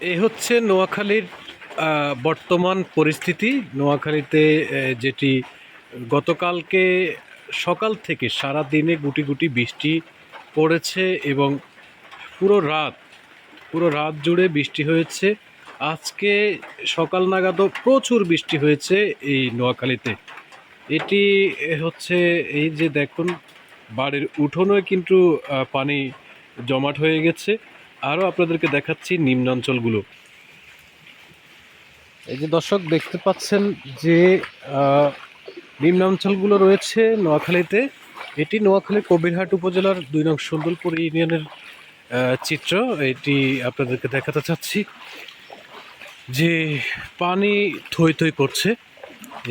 এ হচ্ছে নোয়াখালীর বর্তমান পরিস্থিতি। নোয়াখালীতে যেটি গতকালকে সকাল থেকে সারা দিনে গুটি গুটি বৃষ্টি পড়েছে এবং পুরো রাত পুরো রাত জুড়ে বৃষ্টি হয়েছে। আজকে সকাল নাগাদও প্রচুর বৃষ্টি হয়েছে এই নোয়াখালীতে। এটি হচ্ছে এই যে দেখুন, বাড়ির উঠোনে কিন্তু পানি জমাট হয়ে গেছে। আরও আপনাদেরকে দেখাচ্ছি নিম্নাঞ্চলগুলো। এই যে দর্শক দেখতে পাচ্ছেন যে আহ, নিম্নাঞ্চলগুলো রয়েছে নোয়াখালীতে। এটি নোয়াখালী কবিরহাট উপজেলার দুই নং সুন্দরপুর ইউনিয়নের চিত্র। এটি আপনাদেরকে দেখাতে চাচ্ছি যে পানি থই থই করছে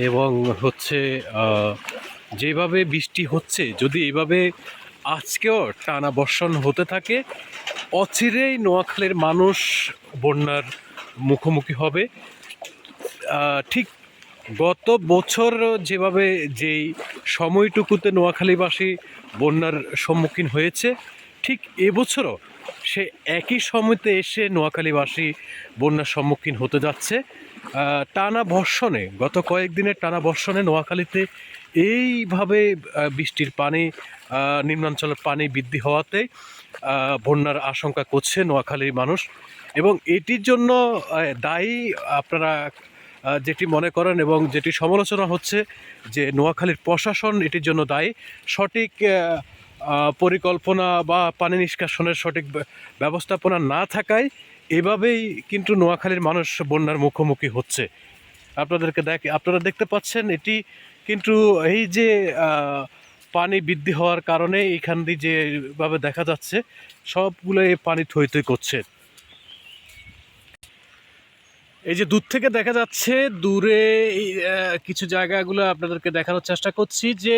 এবং হচ্ছে যেভাবে বৃষ্টি হচ্ছে যদি এইভাবে আজকেও টানা বর্ষণ হতে থাকে। অচিরেই নোয়াখালীর মানুষ বন্যার মুখোমুখি হবে। ঠিক গত বছর যেভাবে যেই সময়টুকুতে নোয়াখালীবাসী বন্যার সম্মুখীন হয়েছে, ঠিক এবছরও সে একই সময়তে এসে নোয়াখালীবাসী বন্যার সম্মুখীন হতে যাচ্ছে। টানা বর্ষণে, গত কয়েকদিনের টানা বর্ষণে নোয়াখালীতে এইভাবে বৃষ্টির পানি নিম্নাঞ্চলের পানি বৃদ্ধি হওয়াতে বন্যার আশঙ্কা করছে নোয়াখালীর মানুষ। এবং এটির জন্য দায়ী আপনারা যেটি মনে করেন এবং যেটি সমালোচনা হচ্ছে যে নোয়াখালীর প্রশাসন এটির জন্য দায়ী। সঠিক পরিকল্পনা বা পানি নিষ্কাশনের সঠিক ব্যবস্থাপনা না থাকায় এভাবেই কিন্তু নোয়াখালীর মানুষ বন্যার মুখোমুখি হচ্ছে। আপনাদেরকে দেখ, আপনারা দেখতে পাচ্ছেন এটি কিন্তু এই যে পানি বৃদ্ধি হওয়ার কারণে এইখান দিয়ে যেভাবে দেখা যাচ্ছে সবগুলো এই পানি থই থই করছে। এই যে দূর থেকে দেখা যাচ্ছে, দূরে কিছু জায়গাগুলো আপনাদেরকে দেখানোর চেষ্টা করছি যে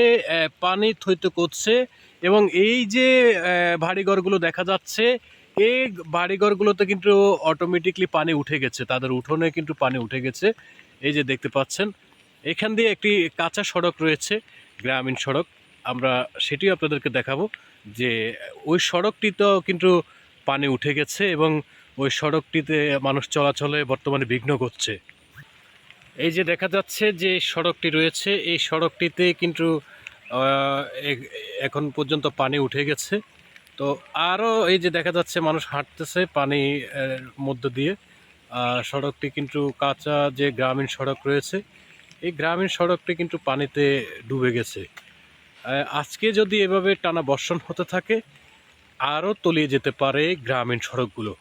পানি থইত করছে এবং এই যে বাড়িঘরগুলো দেখা যাচ্ছে, এই বাড়িঘরগুলোতে কিন্তু অটোমেটিকলি পানি উঠে গেছে। তাদের উঠোনে কিন্তু পানি উঠে গেছে। এই যে দেখতে পাচ্ছেন, এখান দিয়ে একটি কাঁচা সড়ক রয়েছে, গ্রামীণ সড়ক। আমরা সেটিও আপনাদেরকে দেখাবো যে, ওই সড়কটিতেও কিন্তু পানি উঠে গেছে এবং ওই সড়কটিতে মানুষ চলাচলে বর্তমানে বিঘ্ন ঘটছে এই যে দেখা যাচ্ছে যে সড়কটি রয়েছে, এই সড়কটিতে কিন্তু এখন পর্যন্ত পানি উঠে গেছে। তো আরও এই যে দেখা যাচ্ছে মানুষ হাঁটতেছে পানি মধ্য দিয়ে। সড়কটি কিন্তু কাঁচা যে গ্রামীণ সড়ক রয়েছে, এই গ্রামীণ সড়কটি কিন্তু পানিতে ডুবে গেছে। আজকে যদি এভাবে টানা বর্ষণ হতে থাকে, আরও তলিয়ে যেতে পারে গ্রামীণ সড়কগুলো।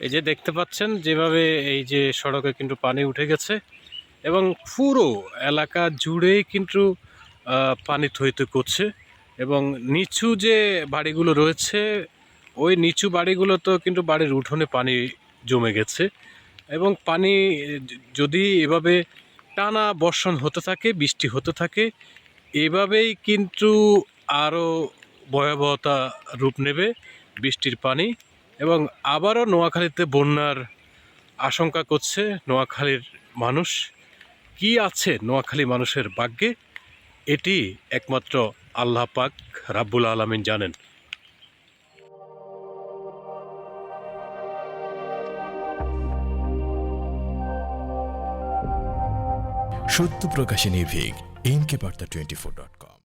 এই যে দেখতে পাচ্ছেন, যেভাবে এই যে সড়কে কিন্তু পানি উঠে গেছে এবং পুরো এলাকা জুড়েই কিন্তু পানি থইতে করছে এবং নিচু যে বাড়িগুলো রয়েছে, ওই নিচু বাড়িগুলোতেও কিন্তু বাড়ির উঠোনে পানি জমে গেছে এবং পানি যদি এভাবে টানা বর্ষণ হতে থাকে, বৃষ্টি হতে থাকে, এভাবেই কিন্তু আরও ভয়াবহতা রূপ নেবে বৃষ্টির পানি। এবং আবারও নোয়াখালীতে বন্যার আশঙ্কা করছে নোয়াখালীর মানুষ। কি আছে নোয়াখালী মানুষের ভাগ্যে? এটি একমাত্র আল্লাহ পাক রাব্বুল আলমিন জানেন। সত্য প্রকাশে নির্ভীক এনকে বার্তা টোয়েন্টি ফোর ডট কম।